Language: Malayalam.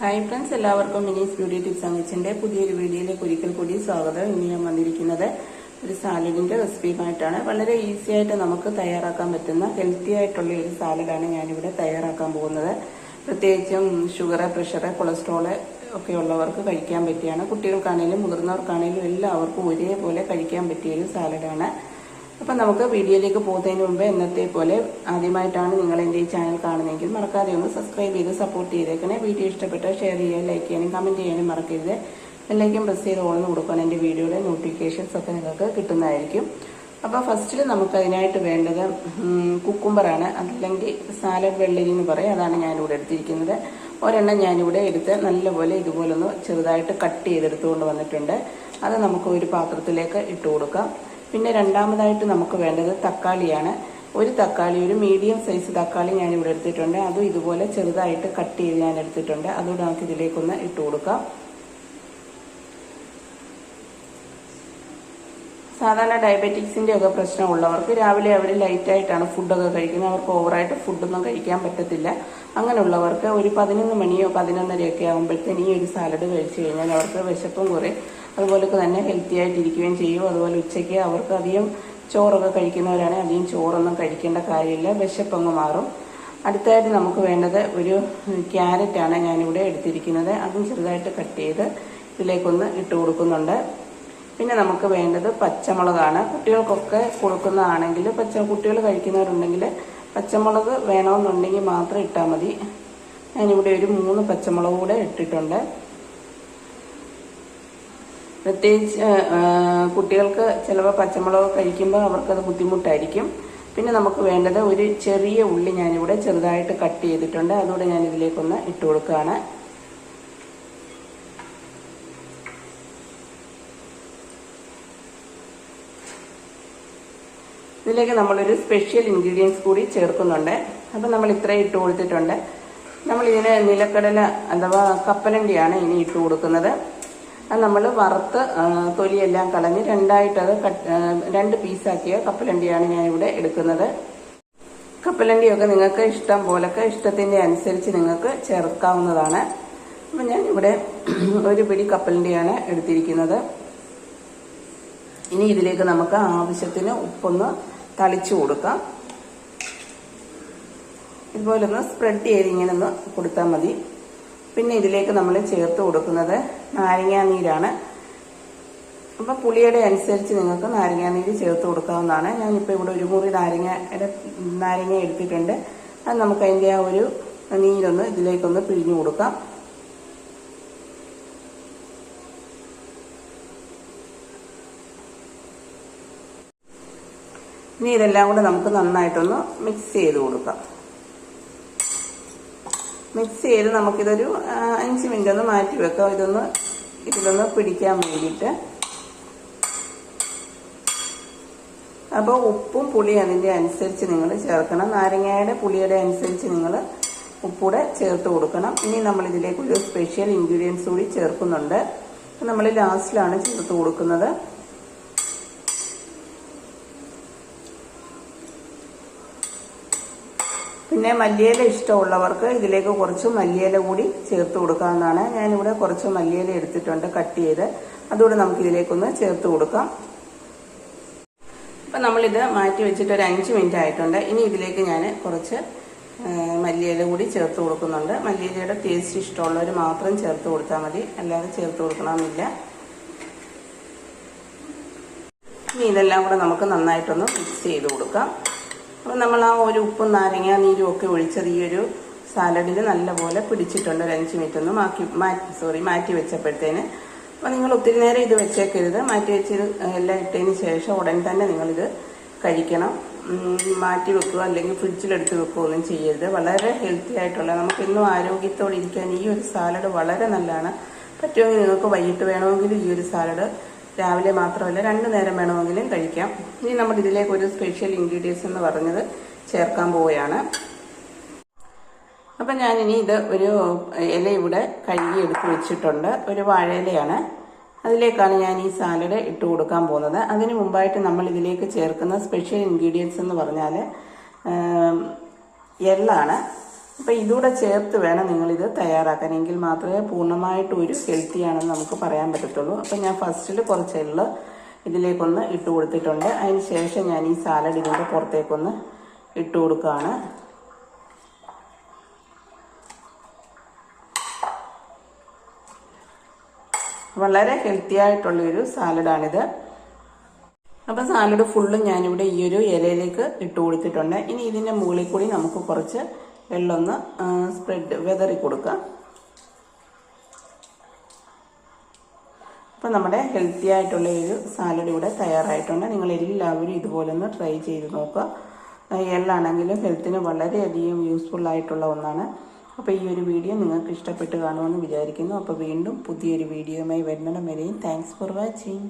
ഹായ് ഫ്രണ്ട്സ് എല്ലാവർക്കും മിനീസ് ബ്യൂട്ടി ടിപ്സ് അങ്ങിച്ചിന്റെ പുതിയൊരു വീഡിയോയിലേക്ക് ഒരിക്കൽ കൂടി സ്വാഗതം. ഇനി ഞാൻ വന്നിരിക്കുന്നത് ഒരു സാലഡിന്റെ റെസിപ്പിയുമായിട്ടാണ് വളരെ ഈസി ആയിട്ട് നമുക്ക് തയ്യാറാക്കാൻ പറ്റുന്ന ഹെൽത്തി ആയിട്ടുള്ള ഒരു സാലഡാണ് ഞാനിവിടെ തയ്യാറാക്കാൻ പോകുന്നത്. പ്രത്യേകിച്ചും ഷുഗർ പ്രഷർ കൊളസ്ട്രോൾ ഒക്കെ ഉള്ളവർക്ക് കഴിക്കാൻ പറ്റിയാണ്. കുട്ടികൾക്കാണേലും മുതിർന്നവർക്കാണേലും എല്ലാവർക്കും ഒരേപോലെ കഴിക്കാൻ പറ്റിയ ഒരു സാലഡാണ്. അപ്പം നമുക്ക് വീഡിയോയിലേക്ക് പോകുന്നതിന് മുമ്പ് ഇന്നത്തെ പോലെ ആദ്യമായിട്ടാണ് നിങ്ങൾ എന്റെ ഈ ചാനൽ കാണുന്നതെങ്കിൽ മറക്കാതെ ഒന്ന് സബ്സ്ക്രൈബ് ചെയ്ത് സപ്പോർട്ട് ചെയ്തേക്കണേ. വീഡിയോ ഇഷ്ടപ്പെട്ടാൽ ഷെയർ ചെയ്യാൻ ലൈക്ക് ചെയ്യാനും കമന്റ് ചെയ്യാനും മറക്കരുത്. എല്ലാവർക്കും പ്രസ് ചെയ്ത് ഓൺ കൊടുക്കാൻ എന്റെ വീഡിയോയുടെ നോട്ടിഫിക്കേഷൻസ് ഒക്കെ നിങ്ങൾക്ക് കിട്ടുന്നതായിരിക്കും. അപ്പോൾ ഫസ്റ്റിൽ നമുക്ക് അതിനായിട്ട് വേണ്ടത് കുക്കുംബറാണ് അതല്ലെങ്കിൽ സാലഡ് വെള്ളരി എന്ന് പറയും. അതാണ് ഞാനിവിടെ എടുത്തിരിക്കുന്നത്. ഒരെണ്ണം ഞാനിവിടെ എടുത്ത് നല്ലപോലെ ഇതുപോലൊന്ന് ചെറുതായിട്ട് കട്ട് ചെയ്തെടുത്തുകൊണ്ട് വന്നിട്ടുണ്ട്. അത് നമുക്ക് ഒരു പാത്രത്തിലേക്ക് ഇട്ട് കൊടുക്കാം. പിന്നെ രണ്ടാമതായിട്ട് നമുക്ക് വേണ്ടത് തക്കാളിയാണ്. ഒരു തക്കാളി ഒരു മീഡിയം സൈസ് തക്കാളി ഞാൻ ഇവിടെ എടുത്തിട്ടുണ്ട്. അതും ഇതുപോലെ ചെറുതായിട്ട് കട്ട് ചെയ്ത് ഞാൻ എടുത്തിട്ടുണ്ട്. അതുകൂടെ നമുക്ക് ഇതിലേക്കൊന്ന് ഇട്ട് കൊടുക്കാം. സാധാരണ ഡയബറ്റിക്സിന്റെ ഒക്കെ പ്രശ്നമുള്ളവർക്ക് രാവിലെ അവർ ലൈറ്റായിട്ടാണ് ഫുഡൊക്കെ കഴിക്കുന്നത്. അവർക്ക് ഓവറായിട്ട് ഫുഡൊന്നും കഴിക്കാൻ പറ്റത്തില്ല. അങ്ങനെയുള്ളവർക്ക് ഒരു പതിനൊന്ന് മണിയോ പതിനൊന്നരയൊക്കെ ആകുമ്പോഴത്തേന് ഈ ഒരു സാലഡ് കഴിച്ചു കഴിഞ്ഞാൽ അവർക്ക് വിശപ്പും കുറേ അതുപോലെ തന്നെ ഹെൽത്തി ആയിട്ടിരിക്കുകയും ചെയ്യും. അതുപോലെ ഉച്ചയ്ക്ക് അവർക്ക് അധികം ചോറൊക്കെ കഴിക്കുന്നവരാണെങ്കിൽ അധികം ചോറൊന്നും കഴിക്കേണ്ട കാര്യമില്ല. വിശപ്പങ്ങ് മാറും. അടുത്തായിട്ട് നമുക്ക് വേണ്ടത് ഒരു ക്യാരറ്റാണ് ഞാനിവിടെ എടുത്തിരിക്കുന്നത്. അതും ചെറുതായിട്ട് കട്ട് ചെയ്ത് ഇതിലേക്കൊന്ന് ഇട്ട് കൊടുക്കുന്നുണ്ട്. പിന്നെ നമുക്ക് വേണ്ടത് പച്ചമുളകാണ്. കുട്ടികൾക്കൊക്കെ കൊടുക്കുന്നതാണെങ്കിൽ പച്ച കുട്ടികൾ കഴിക്കുന്നവരുണ്ടെങ്കിൽ പച്ചമുളക് വേണമെന്നുണ്ടെങ്കിൽ മാത്രം ഇട്ടാൽ മതി. ഞാനിവിടെ ഒരു മൂന്ന് പച്ചമുളക് കൂടെ ഇട്ടിട്ടുണ്ട്. പ്രത്യേകിച്ച് കുട്ടികൾക്ക് ചിലപ്പോൾ പച്ചമുളക് കഴിക്കുമ്പോൾ അവർക്കത് ബുദ്ധിമുട്ടായിരിക്കും. പിന്നെ നമുക്ക് വേണ്ടത് ഒരു ചെറിയ ഉള്ളി ഞാനിവിടെ ചെറുതായിട്ട് കട്ട് ചെയ്തിട്ടുണ്ട്. അതുകൂടെ ഞാൻ ഇതിലേക്കൊന്ന് ഇട്ട് കൊടുക്കുകയാണ്. ഇതിലേക്ക് നമ്മളൊരു സ്പെഷ്യൽ ഇൻഗ്രീഡിയൻസ് കൂടി ചേർക്കുന്നുണ്ട്. അപ്പം നമ്മൾ ഇത്രയും ഇട്ട് കൊടുത്തിട്ടുണ്ട്. നമ്മൾ ഇതിന് നിലക്കടല അഥവാ കപ്പലണ്ടിയാണ് ഇനി ഇട്ട് കൊടുക്കുന്നത്. അത് നമ്മൾ വറുത്ത് തൊലിയെല്ലാം കളഞ്ഞ് രണ്ടായിട്ട് അത് രണ്ട് പീസാക്കിയ കപ്പലണ്ടിയാണ് ഞാനിവിടെ എടുക്കുന്നത്. കപ്പലണ്ടിയൊക്കെ നിങ്ങൾക്ക് ഇഷ്ടം പോലൊക്കെ ഇഷ്ടത്തിന്റെ അനുസരിച്ച് നിങ്ങൾക്ക് ചേർക്കാവുന്നതാണ്. അപ്പം ഇവിടെ ഒരു പിടി കപ്പലണ്ടിയാണ് എടുത്തിരിക്കുന്നത്. ഇനി ഇതിലേക്ക് നമുക്ക് ആവശ്യത്തിന് ഉപ്പൊന്ന് തളിച്ചു കൊടുക്കാം. ഇതുപോലെ ഒന്ന് സ്പ്രെഡ് ചെയ്ത് ഇങ്ങനെ ഒന്ന് കൊടുത്താൽ മതി. പിന്നെ ഇതിലേക്ക് നമ്മൾ ചേർത്ത് കൊടുക്കുന്നത് നാരങ്ങാനീരാണ് അപ്പം പുളിയുടെ അനുസരിച്ച് നിങ്ങൾക്ക് നാരങ്ങാനീര് ചേർത്ത് കൊടുക്കാവുന്നതാണ്. ഞാനിപ്പോൾ ഇവിടെ ഒരു മുറി നാരങ്ങയുടെ നാരങ്ങ എടുത്തിട്ടുണ്ട്. അത് നമുക്ക് അതിന്റെ ആ ഒരു നീരൊന്ന് ഇതിലേക്കൊന്ന് പിഴിഞ്ഞു കൊടുക്കാം. ഇനി ഇതെല്ലാം കൂടെ നമുക്ക് നന്നായിട്ടൊന്ന് മിക്സ് ചെയ്ത് കൊടുക്കാം. മിക്സ് ചെയ്ത് നമുക്കിതൊരു അഞ്ച് മിനിറ്റ് ഒന്ന് മാറ്റി വെക്കാം. ഇതൊന്ന് ഇതിലൊന്ന് പിടിക്കാൻ വേണ്ടിയിട്ട്. അപ്പോൾ ഉപ്പും പുളിയും അതിന്റെ അനുസരിച്ച് നിങ്ങൾ ചേർക്കണം. നാരങ്ങയുടെ പുളിയുടെ അനുസരിച്ച് നിങ്ങൾ ഉപ്പൂടെ ചേർത്ത് കൊടുക്കണം. ഇനി നമ്മൾ ഇതിലേക്ക് ഒരു സ്പെഷ്യൽ ഇൻഗ്രീഡിയൻസ് കൂടി ചേർക്കുന്നുണ്ട് നമ്മൾ ലാസ്റ്റിലാണ് ചേർത്ത് കൊടുക്കുന്നത്. പിന്നെ മല്ലിയില ഇഷ്ടമുള്ളവർക്ക് ഇതിലേക്ക് കുറച്ച് മല്ലിയില കൂടി ചേർത്ത് കൊടുക്കാവുന്നതാണ്. ഞാനിവിടെ കുറച്ച് മല്ലിയില എടുത്തിട്ടുണ്ട് കട്ട് ചെയ്ത്. അതുകൂടെ നമുക്ക് ഇതിലേക്കൊന്ന് ചേർത്ത് കൊടുക്കാം. അപ്പം നമ്മളിത് മാറ്റി വെച്ചിട്ട് ഒരു അഞ്ച് മിനിറ്റ് ആയിട്ടുണ്ട്. ഇനി ഇതിലേക്ക് ഞാൻ കുറച്ച് മല്ലിയില കൂടി ചേർത്ത് കൊടുക്കുന്നുണ്ട്. മല്ലിയിലയുടെ ടേസ്റ്റ് ഇഷ്ടമുള്ളവർ മാത്രം ചേർത്ത് കൊടുത്താൽ മതി. അല്ലാതെ ചേർത്ത് കൊടുക്കണമെന്നില്ല. ഇനി ഇതെല്ലാം കൂടെ നമുക്ക് നന്നായിട്ടൊന്ന് മിക്സ് ചെയ്ത് കൊടുക്കാം. അപ്പോൾ നമ്മൾ ആ ഒരു ഉപ്പും നാരങ്ങ നീരും ഒക്കെ ഒഴിച്ചത് ഈ ഒരു സാലഡിൽ നല്ലപോലെ പിടിച്ചിട്ടുണ്ട് ഒരു അഞ്ച് മിനിറ്റ് ഒന്ന് മാറ്റി മാറ്റി സോറി മാറ്റി വെച്ചപ്പോഴത്തേന്. അപ്പോൾ നിങ്ങൾ ഒത്തിരി നേരം ഇത് വെച്ചേക്കരുത്. മാറ്റി വെച്ച് എല്ലാം ഇട്ടതിന് ശേഷം ഉടൻ തന്നെ നിങ്ങളിത് കഴിക്കണം. മാറ്റി വെക്കുക അല്ലെങ്കിൽ ഫ്രിഡ്ജിലെടുത്ത് വെക്കുക ഒന്നും ചെയ്യരുത്. വളരെ ഹെൽത്തി ആയിട്ടുള്ള നമുക്ക് ഇന്നും ആരോഗ്യത്തോടെ ഇരിക്കാൻ ഈ ഒരു സാലഡ് വളരെ നല്ലതാണ്. പറ്റുമെങ്കിൽ നിങ്ങൾക്ക് വൈകിട്ട് വേണമെങ്കിൽ ഈ ഒരു സാലഡ് രാവിലെ മാത്രമല്ല രണ്ട് നേരം വേണമെങ്കിലും കഴിക്കാം. ഇനി നമ്മൾ ഇതിലേക്ക് ഒരു സ്പെഷ്യൽ ഇൻഗ്രീഡിയൻസ് എന്ന് പറഞ്ഞത് ചേർക്കാൻ പോവുകയാണ്. അപ്പം ഞാനിനി ഇത് ഒരു ഇല ഇവിടെ കഴുകി എടുത്ത് വെച്ചിട്ടുണ്ട്. ഒരു വാഴയിലയാണ് അതിലേക്കാണ് ഞാൻ ഈ സാലഡ് ഇട്ട് കൊടുക്കാൻ പോകുന്നത്. അതിന് മുമ്പായിട്ട് നമ്മൾ ഇതിലേക്ക് ചേർക്കുന്ന സ്പെഷ്യൽ ഇൻഗ്രീഡിയൻസ് എന്ന് പറഞ്ഞാൽ എള്ളാണ്. അപ്പോൾ ഇതുകൂടെ ചേർത്ത് വേണം നിങ്ങളിത് തയ്യാറാക്കാൻ. എങ്കിൽ മാത്രമേ പൂർണമായിട്ട് ഒരു ഹെൽത്തി ആണെന്ന് നമുക്ക് പറയാൻ പറ്റത്തുള്ളൂ. അപ്പോൾ ഞാൻ ഫസ്റ്റിൽ കുറച്ച് എള്ള് ഇതിലേക്കൊന്ന് ഇട്ട് കൊടുത്തിട്ടുണ്ട്. അതിന് ശേഷം ഞാൻ ഈ സാലഡ് ഇതിന്റെ പുറത്തേക്കൊന്ന് ഇട്ട് കൊടുക്കുകയാണ്. വളരെ ഹെൽത്തി ആയിട്ടുള്ളൊരു സാലഡാണിത് അപ്പോൾ സാലഡ് ഫുള്ളും ഞാനിവിടെ ഈ ഒരു ഇലയിലേക്ക് ഇട്ട് കൊടുത്തിട്ടുണ്ട്. ഇനി ഇതിന്റെ മുകളിൽ കൂടി നമുക്ക് കുറച്ച് വെള്ളമൊന്ന് സ്പ്രെഡ് വെതറി കൊടുക്കുക. അപ്പോൾ നമ്മുടെ ഹെൽത്തി ആയിട്ടുള്ള ഒരു സാലഡ് ഇവിടെ തയ്യാറായിട്ടുണ്ട്. നിങ്ങൾ എല്ലാവരും ഇതുപോലെ ഒന്ന് ട്രൈ ചെയ്ത് നോക്കുക. എള്ളാണെങ്കിലും ഹെൽത്തിന് വളരെയധികം യൂസ്ഫുൾ ആയിട്ടുള്ള ഒന്നാണ്. അപ്പോൾ ഈ ഒരു വീഡിയോ നിങ്ങൾക്ക് ഇഷ്ടപ്പെട്ട് കാണുമെന്ന് വിചാരിക്കുന്നു. അപ്പോൾ വീണ്ടും പുതിയൊരു വീഡിയോയുമായി വരുന്നിടം വരെയും താങ്ക്സ് ഫോർ വാച്ചിങ്